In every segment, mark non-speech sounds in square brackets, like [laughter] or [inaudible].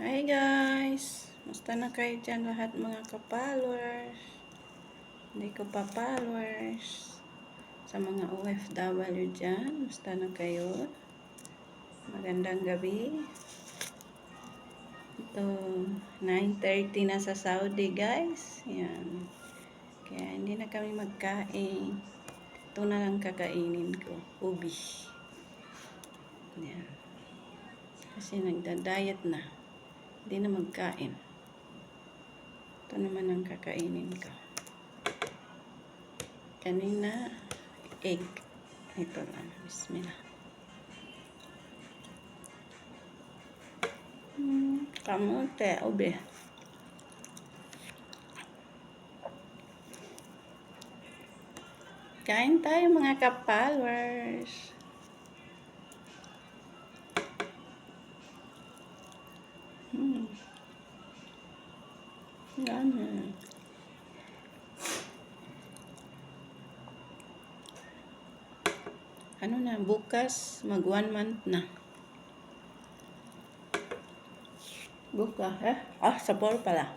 Hi guys! Musta na kayo dyan lahat mga ka-followers? Hindi ko pa followers. Sa mga OFW dyan, musta na kayo? Magandang gabi. Ito, 9.30 na sa Saudi guys. Yan. Kaya hindi na kami magkain. Ito na lang kakainin ko. Ubi. Yan. Kasi nagda-diet na. Hindi na magkain. Ito naman ang kakainin ko. Kanina, egg. Ito lang. Bismillah. Hmm, kamote, ube. Kain tayo mga kapalwers. Yan. Ano na, bukas, mag one month na. Bukas, eh? Ah, sa Paul pala.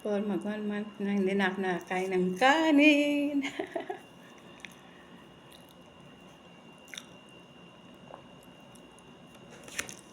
Paul, mag one month na, hindi na ako nakakain ng kanin. [laughs]